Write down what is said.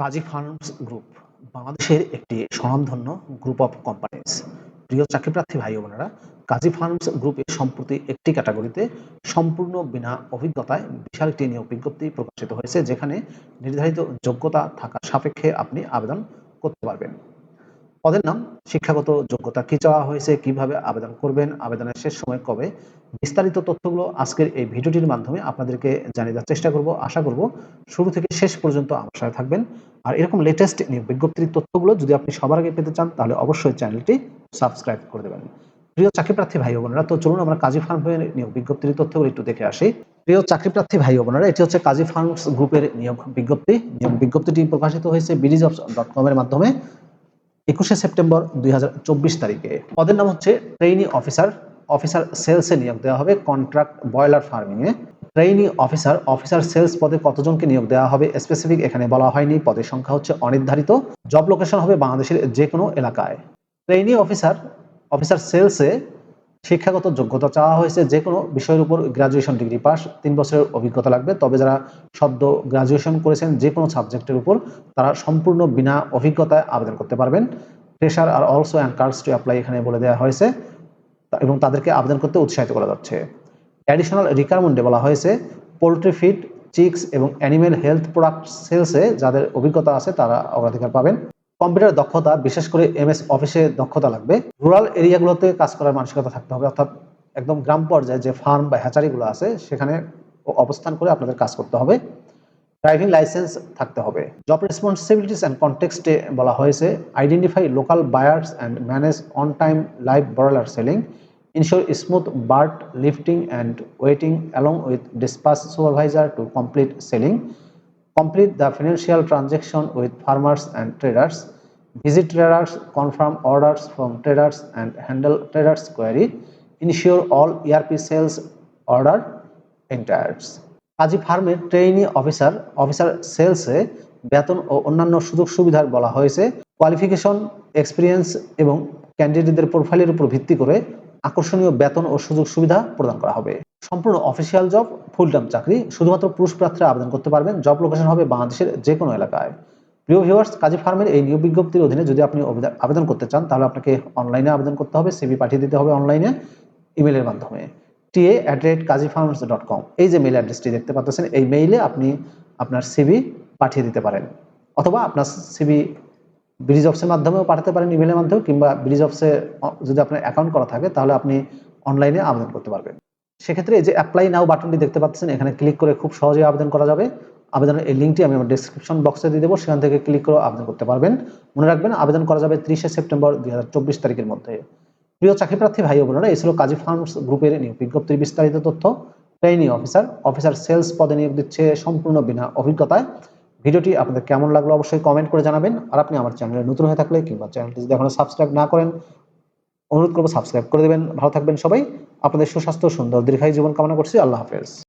কাজী farms group বাংলাদেশের একটি স্বনামধন্য গ্রুপ অফ কোম্পানিজ প্রিয় চাকরিপ্রার্থী ভাই বোনেরা, কাজী ফার্মস গ্রুপে সম্প্রতি একটি ক্যাটাগরিতে সম্পূর্ণ বিনা অভিজ্ঞতায় বিশাল একটি নিয়োগ বিজ্ঞপ্তি প্রকাশিত হয়েছে, যেখানে নির্ধারিত যোগ্যতা থাকা সাপেক্ষে আপনি আবেদন করতে পারবেন। পদের নাম, শিক্ষাগত যোগ্যতা কি চাওয়া হয়েছে, কীভাবে আবেদন করবেন, আবেদনের শেষ সময় কবে? বিস্তারিত তথ্যগুলো আজকের এই ভিডিওটির মাধ্যমে আপনাদেরকে জানিয়ে দেওয়ার চেষ্টা করব, আশা করব শুরু থেকে শেষ পর্যন্ত আমার সাথে থাকবেন। আর এরকম লেটেস্ট বিজ্ঞপ্তির তথ্যগুলো যদি আপনি সবার আগে পেতে চান, তাহলে অবশ্যই চ্যানেলটি সাবস্ক্রাইব করে দেবেন। প্রিয় চাকরিপ্রার্থী ভাই ও বোনেরা, তো চলুন আমরা কাজী ফার্মের নিয়োগ বিজ্ঞপ্তির তথ্যগুলো একটু দেখে আসি। প্রিয় চাকরি প্রার্থী ভাই বোনেরা, এটি হচ্ছে কাজী ফার্মস গ্রুপের নিয়োগ বিজ্ঞপ্তি। নিয়োগ বিজ্ঞপ্তিটি প্রকাশিত হয়েছে বিডিজ ডট কমের মাধ্যমে। একুশে সেপ্টেম্বর দুই হাজার চব্বিশ তারিখে। পদের নাম হচ্ছে ট্রেইনি অফিসার অফিসার সেলসে নিয়োগ দেওয়া হবে কন্ট্রাক্ট বয়লার ফার্মিংয়ে। ট্রেইনি অফিসার অফিসার সেলস পদে কতজনকে নিয়োগ দেওয়া হবে স্পেসিফিক এখানে বলা হয়নি। পদের সংখ্যা হচ্ছে অনির্ধারিত। জব লোকেশন হবে বাংলাদেশের যে কোনো এলাকায়। ট্রেইনি অফিসার অফিসার সেলসে শিক্ষাগত যোগ্যতা চাওয়া হয়েছে যে কোনো বিষয়ের উপর গ্রাজুয়েশন ডিগ্রি পাস তিন বছরের অভিজ্ঞতা লাগবে। তবে যারা সদ্য গ্রাজুয়েশন করেছেন যে কোনো সাবজেক্টের উপর, তারা সম্পূর্ণ বিনা অভিজ্ঞতায় আবেদন করতে পারবেন। Pressure R also and cards to apply এখানে বলে দেওয়া হয়েছে এবং তাদেরকে আবেদন করতে উৎসাহিত করা যাচ্ছে। অ্যাডিশনাল রিকোয়ারমেন্টে বলা হয়েছে পোলট্রি ফিড চিক্স এবং অ্যানিমেল হেলথ প্রোডাক্ট সেলসে যাদের অভিজ্ঞতা আছে তারা অগ্রাধিকার পাবেন। কম্পিউটার দক্ষতা, বিশেষ করে এমএস অফিসে দক্ষতা লাগবে। রুরাল এরিয়াগুলোতে কাজ করার মানসিকতা থাকতে হবে, অর্থাৎ একদম গ্রাম পর্যায়ে যে ফার্ম বা হ্যাচারিগুলো আছে, সেখানে অবস্থান করে আপনাদের কাজ করতে হবে। ড্রাইভিং লাইসেন্স থাকতে হবে। জব রেসপন্সিবিলিটিস অ্যান্ড কনটেক্সটে বলা হয়েছে identify local buyers and manage on time live broiler selling ensure smooth bird lifting and waiting along with dispatch supervisor to complete selling complete the financial transaction with farmers and traders, visit traders, confirm orders from traders and handle traders query, ensure all ERP sales order enters. Kazi ফার্মের trainee officer officer সেলসে বেতন ও অন্যান্য সুযোগ সুবিধার বলা হয়েছে qualification experience এবং ক্যান্ডিডেটদের প্রোফাইলের উপর ভিত্তি করে আকর্ষণীয় বেতন ও সুযোগ সুবিধা প্রদান করা হবে। সম্পূর্ণ অফিসিয়াল জব ফুল টাইম চাকরি শুধুমাত্র পুরুষ প্রার্থীরা আবেদন করতে পারবেন। জব লোকেশন হবে বাংলাদেশের যে কোনো এলাকায়। প্রিয় ভিউয়ার্স, কাজী ফার্মের এই নিয়োগ বিজ্ঞপ্তির অধীনে যদি আপনি আবেদন করতে চান, তাহলে আপনাকে অনলাইনে আবেদন করতে হবে, সিভি পাঠিয়ে দিতে হবে অনলাইনে, ইমেলের মাধ্যমে। TA at rate Kazi farms dot com এই যে মেইল অ্যাড্রেসটি দেখতে পাচ্ছেন, এই মেইলে আপনি আপনার সিভি পাঠিয়ে দিতে পারেন। অথবা আপনার সিভি ব্রিজ অফিসের মাধ্যমেও পাঠাতে পারেন ইমেলের মাধ্যমে কিংবা ব্রিজ অফিসে যদি আপনার অ্যাকাউন্ট করা থাকে, তাহলে আপনি অনলাইনে আবেদন করতে পারবেন। সেক্ষেত্রে এই যে অ্যাপ্লাই নাও বাটনটি দেখতে পাচ্ছেন, এখানে ক্লিক করে খুব সহজেই আবেদন করা যাবে। আবেদনের এই লিঙ্কটি আমি আমার ডিসক্রিপশন বক্সে দিয়ে দেবো, সেখান থেকে ক্লিক করে আবেদন করতে পারবেন। মনে রাখবেন, আবেদন করা যাবে ত্রিশে সেপ্টেম্বর দুই হাজার চব্বিশ তারিখের মধ্যে। প্রিয় চাকরিপ্রার্থী ভাই বোনেরা, এই ছিল কাজী ফার্মস গ্রুপের নিয়োগ বিজ্ঞপ্তির বিস্তারিত তথ্য। ট্রেনি অফিসার অফিসার সেলস পদে নিয়োগ দিচ্ছে সম্পূর্ণ বিনা অভিজ্ঞতায়। ভিডিওটি আপনাদের কেমন লাগল অবশ্যই কমেন্ট করে জানাবেন। আর আপনি আমার চ্যানেলে নতুন হয়ে থাকলে কিংবা চ্যানেলটি যদি এখনও সাবস্ক্রাইব না করেন, অনুরোধ করব সাবস্ক্রাইব করে দেবেন। ভালো থাকবেন সবাই। আপনাদের সুস্বাস্থ্য, সুন্দর, দীর্ঘায়ু জীবন কামনা করছি। আল্লাহ হাফেজ।